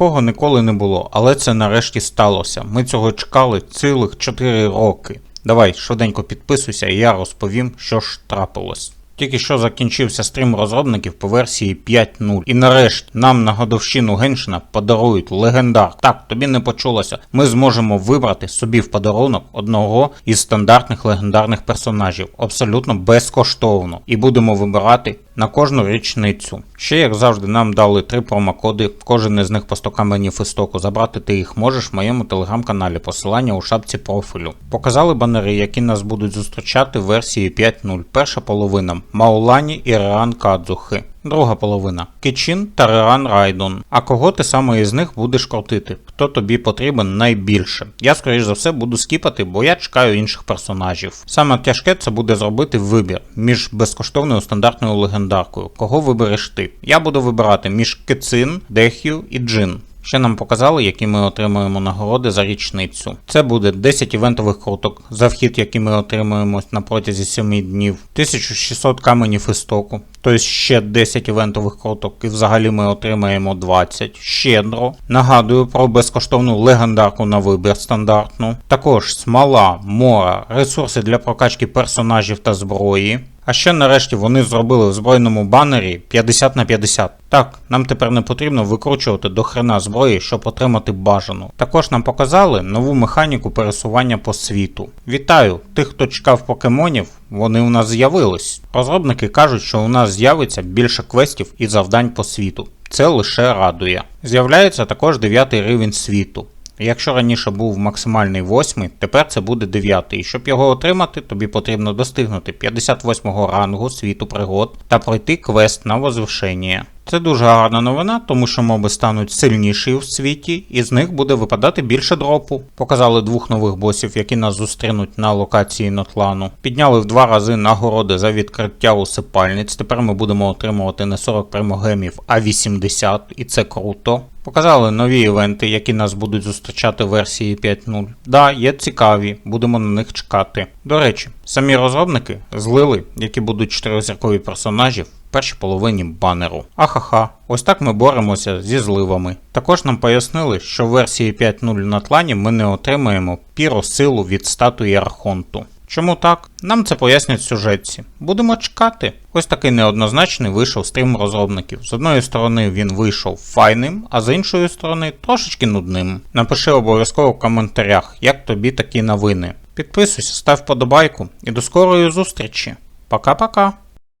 Такого ніколи не було, але це нарешті сталося. Ми цього чекали цілих 4 роки. Давай швиденько підписуйся, і я розповім, що ж трапилось. Тільки що закінчився стрім розробників по версії 5.0. І нарешті нам на годовщину Геншина подарують легендар. Так, тобі не почулося. Ми зможемо вибрати собі в подарунок одного із стандартних легендарних персонажів, абсолютно безкоштовно. І будемо вибирати на кожну річницю. Ще, як завжди, нам дали три промокоди, кожен із них по 100 каменів істоку. Забрати ти їх можеш в моєму телеграм-каналі, посилання у шапці профілю. Показали банери, які нас будуть зустрічати в версії 5.0. Перша половина Маулані і Реан Кадзухи. Друга половина Кичин та Реан Райдон. А кого ти саме із них будеш крутити? Хто тобі потрібен найбільше? Я, скоріш за все, буду скіпати, бо я чекаю інших персонажів. Саме тяжке це буде зробити вибір між безкоштовною стандартною легендаркою. Кого вибереш ти? Я буду вибирати між Кицин, Дехю і Джин. Ще нам показали, які ми отримуємо нагороди за річницю. Це буде 10 івентових круток, за вхід, який ми отримуємо на протязі 7 днів, 1600 каменів істоку, тобто ще 10 івентових круток, і взагалі ми отримаємо 20. Щедро. Нагадую про безкоштовну легендарку на вибір стандартну. Також смола, мора, ресурси для прокачки персонажів та зброї. А ще нарешті вони зробили в збройному банері 50 на 50. Так, нам тепер не потрібно викручувати до хрена зброї, щоб отримати бажану. Також нам показали нову механіку пересування по світу. Вітаю! Тих, хто чекав покемонів, вони у нас з'явились. Розробники кажуть, що у нас з'явиться більше квестів і завдань по світу. Це лише радує. З'являється також 9 рівень світу. Якщо раніше був максимальний 8, тепер це буде 9. І щоб його отримати, тобі потрібно достигнути 58 рангу світу пригод та пройти квест на возвишення. Це дуже гарна новина, тому що моби стануть сильніші у світі, і з них буде випадати більше дропу. Показали двох нових босів, які нас зустрінуть на локації Нотлану. Підняли в два рази нагороди за відкриття усипальниць. Тепер ми будемо отримувати не 40 примогемів, а 80, і це круто. Показали нові івенти, які нас будуть зустрічати в версії 5.0. Да, є цікаві, будемо на них чекати. До речі, самі розробники злили, які будуть чотиризіркові персонажі в першій половині банеру. Ахаха, ось так ми боремося зі зливами. Також нам пояснили, що в версії 5.0 на тлані ми не отримаємо піросилу від статуї Архонту. Чому так? Нам це пояснять в сюжетці. Будемо чекати. Ось такий неоднозначний вийшов стрім розробників. З одної сторони він вийшов файним, а з іншої сторони трошечки нудним. Напиши обов'язково в коментарях, як тобі такі новини. Підписуйся, став вподобайку і до скорої зустрічі. Пока-пока.